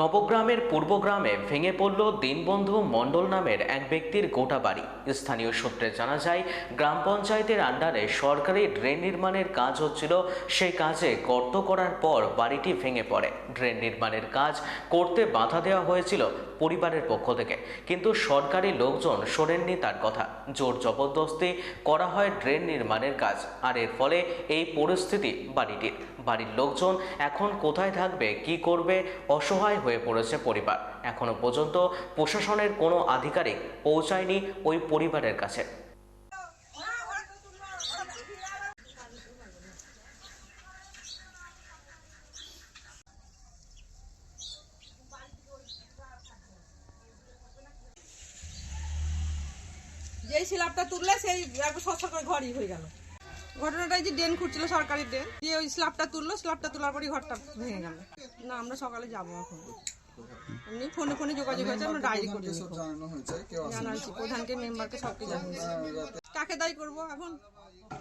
নবগ্রামের পূর্বগ্রামে ভেঙে পড়ল দীনবন্ধু মণ্ডল নামের এক ব্যক্তির গোটা বাড়ি স্থানীয় সূত্রে জানা যায় গ্রাম পঞ্চায়েতের আন্ডারে সরকারি ড্রেন নির্মাণের কাজ হচ্ছিল সেই কাজে গর্ত করার পর বাড়িটি ভেঙে পড়ে ড্রেন নির্মাণের কাজ করতে বাধা দেওয়া হয়েছিল পরিবারের পক্ষ থেকে কিন্তু সরকারি লোকজন সরেননি তার কথা জোর জবরদস্তি করা হয় ড্রেন নির্মাণের কাজ আর এর ফলে এই পরিস্থিতি বাড়িটির বাড়ির লোকজন এখন কোথায় থাকবে কি করবে অসহায় হয়ে পড়েছে পরিবার এখনো পর্যন্ত প্রশাসনের কোনো আধিকারিক পৌঁছায়নি ওই পরিবারের কাছে যেই শিলাপটা তুললে সেই একবার সচ্ছল করে ঘরই হয়ে গেল ঘটনাটাই যে ড্রেন খুঁড়ছিল সরকারি ড্রেন দিয়ে ওই স্ল্যাবটা তুললো স্ল্যাবটা তোলার পরই ঘরটা ভেঙে গেল না আমরা সকালে যাবো এখন এমনি ফোনে ফোনে যোগাযোগ হয়েছে আমরা ডায়েরি করে জানা প্রধানকে মেম্বারকে সবকে জানিয়েছি হ্যাঁ, কাকে দায়ী করবো এখন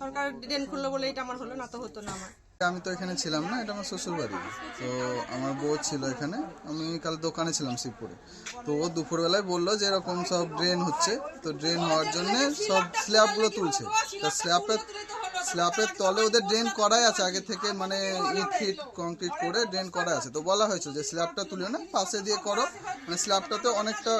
সরকার ড্রেন খুললো বলে এটা আমার হলো না তো হতো না আমার আমি তো এখানে ছিলাম না এটা আমার শ্বশুর বাড়ি তো আমার বউ ছিল এখানে আমি কাল দোকানে ছিলাম শিবপুরে তো ও দুপুরবেলায় বললো যে এরকম সব ড্রেন হচ্ছে তো ড্রেন হওয়ার জন্য সব স্ল্যাবগুলো তুলছে তা স্ল্যাবের স্ল্যাপের তলে ওদের ড্রেন করাই আছে আগে থেকে মানে ইট ফিট কংক্রিট করে ড্রেন করা আছে তো বলা হয়েছে যে স্ল্যাপটা তুলে না পাশে দিয়ে করো মানে স্ল্যাপটাতে অনেকটা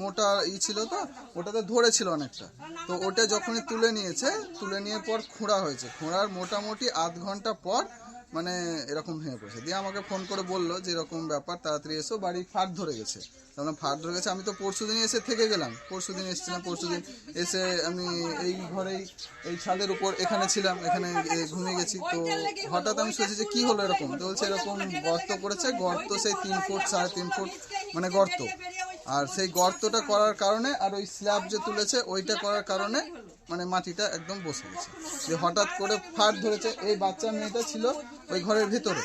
মোটা ই ছিল তো ওটাতে ধরেছিল অনেকটা তো ওটা যখনই তুলে নিয়েছে তুলে নিয়ে পর খোঁড়া হয়েছে খোঁড়ার মোটামুটি আধ ঘন্টা পর মানে এরকম ভেঙে পড়েছে দিয়ে আমাকে ফোন করে বললো যে এরকম ব্যাপার তাড়াতাড়ি এসো বাড়ি ফাট ধরে গেছে তখন মানে ফাট ধরে গেছে আমি তো পরশু দিন এসে থেকে গেলাম পরশু দিন এসেছিলাম পরশু দিন এসে আমি এই ঘরেই এই ছাদের উপর এখানে ছিলাম এখানে ঘুমিয়ে গেছি তো হঠাৎ আমি শুনেছি যে কী হলো এরকম তো বলছে এরকম গর্ত করেছে গর্ত সেই তিন ফুট সাড়ে তিন ফুট মানে গর্ত আর সেই গর্তটা করার কারণে আর ওই স্ল্যাব যে তুলেছে ওইটা করার কারণে মানে মাটিটা একদম বসে গেছে যে হঠাৎ করে ফাট ধরেছে এই বাচ্চা মেয়েটা ছিল ওই ঘরের ভেতরে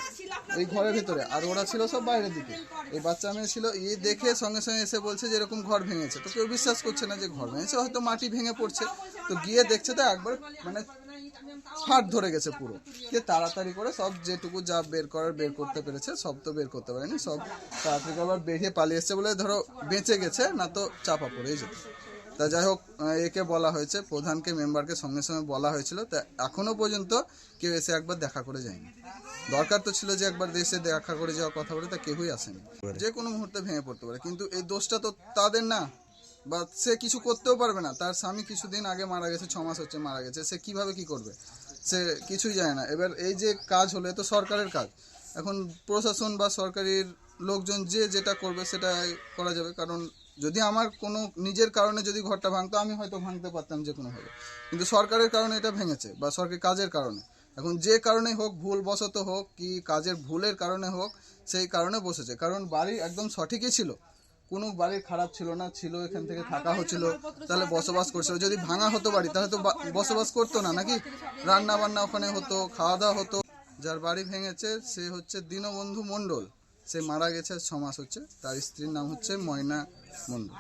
ওই ঘরের ভেতরে আর ওরা ছিল সব বাইরের দিকে এই বাচ্চা মেয়ে ছিল ই দেখে সঙ্গে সঙ্গে এসে বলছে যে এরকম ঘর ভেঙেছে তো কেউ বিশ্বাস করছে না যে ঘর ভেঙেছে হয়তো মাটি ভেঙে পড়ছে তো গিয়ে দেখছে তো একবার মানে ফাট ধরে গেছে পুরো যে তাড়াতাড়ি করে সব যেটুকু যা বের করার বের করতে পেরেছে সব তো বের করতে পারেনি সব তাড়াতাড়ি আবার বেরিয়ে পালিয়ে এসছে বলে ধরো বেঁচে গেছে না তো চাপা পড়েই যেত তা যাই হোক একে বলা হয়েছে প্রধানকে মেম্বারকে সঙ্গে সঙ্গে বলা হয়েছিল তা এখনও পর্যন্ত কেউ এসে একবার দেখা করে যায়নি দরকার তো ছিল যে একবার দেশে দেখা করে যাওয়ার কথা বলে তা কেউই আসেনি যে কোনো মুহূর্তে ভেঙে পড়তে পারে কিন্তু এই দোষটা তো তাদের না বা সে কিছু করতেও পারবে না তার স্বামী কিছুদিন আগে মারা গেছে ছ মাস হচ্ছে মারা গেছে সে কিভাবে কি করবে সে কিছুই জানে না এবার এই যে কাজ হলো তো সরকারের কাজ এখন প্রশাসন বা সরকারের লোকজন যে যেটা করবে সেটা করা যাবে কারণ যদি আমার কোনো নিজের কারণে যদি ঘরটা ভাঙতো আমি হয়তো ভাঙতে পারতাম যে কোনোভাবে কিন্তু সরকারের কারণে এটা ভেঙেছে বা সরকারি কাজের কারণে এখন যে কারণে হোক ভুলবশত হোক কি কাজের ভুলের কারণে হোক সেই কারণে বসেছে কারণ বাড়ি একদম সঠিকই ছিল কোনো বাড়ির খারাপ ছিল না ছিল এখান থেকে থাকা হচ্ছিল তাহলে বসবাস করছিল যদি ভাঙা হতো বাড়ি তাহলে তো বসবাস করতো না নাকি রান্না বান্না ওখানে হতো খাওয়া দাওয়া হতো যার বাড়ি ভেঙেছে সে হচ্ছে দীনবন্ধু মণ্ডল সে মারা গেছে ছ মাস হচ্ছে তার স্ত্রীর নাম হচ্ছে ময়না মন্দির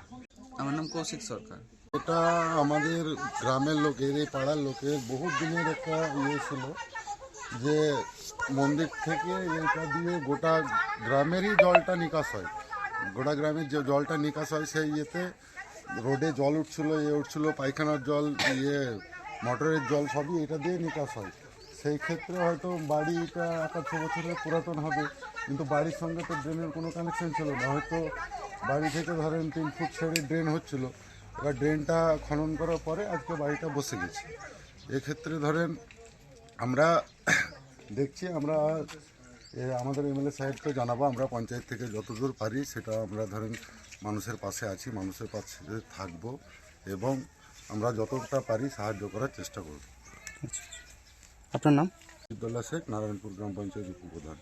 আমার নাম কৌশিক সরকার এটা আমাদের গ্রামের লোকের এই পাড়ার লোকের বহু দিনের একটা ইয়ে ছিল যে মন্দির থেকে এটা দিয়ে গোটা গ্রামেরই জলটা নিকাশ হয় গোটা গ্রামের যে জলটা নিকাশ হয় সেই ইয়েতে রোডে জল উঠছিল ইয়ে উঠছিল পায়খানার জল ইয়ে মোটরের জল সবই এটা দিয়ে নিকাশ হয় সেই ক্ষেত্রে হয়তো বাড়িটা এক আধশো বছরের পুরাতন হবে কিন্তু বাড়ির সঙ্গে তো ড্রেনের কোনো কানেকশন ছিল না হয়তো বাড়ি থেকে ধরেন তিন ফুট ছেড়ে ড্রেন হচ্ছিল এবার ড্রেনটা খনন করার পরে আজকে বাড়িটা বসে গেছে এক্ষেত্রে ধরেন আমরা দেখছি আমরা আমাদের এমএলএ সাহেবকে জানাবো আমরা পঞ্চায়েত থেকে যতদূর পারি সেটা আমরা ধরেন মানুষের পাশে আছি মানুষের পাশে থাকবো এবং আমরা যতটা পারি সাহায্য করার চেষ্টা করব আচ্ছা, আচ্ছা। আপনার নাম আব্দুল্লাহ শেখ নারায়ণপুর গ্রাম পঞ্চায়েত উপপ্রধান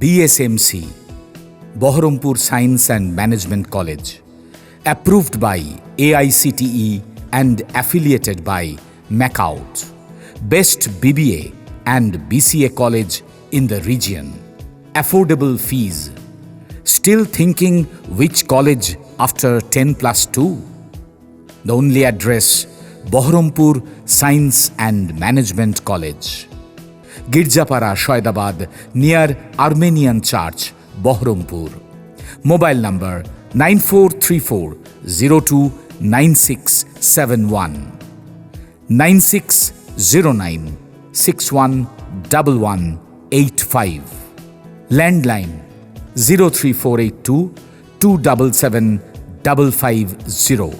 BSMC Baharampur science and management college approved by AICTE and affiliated by MAKAUT best BBA and BCA college in the region affordable fees still thinking which college after ten plus two the only address Bahrampur Science and Management College, Girjapara, Shoaibabad, near Armenian Church, Bahrampur. Mobile number 9434029671 9609611185 Landline 03482 277550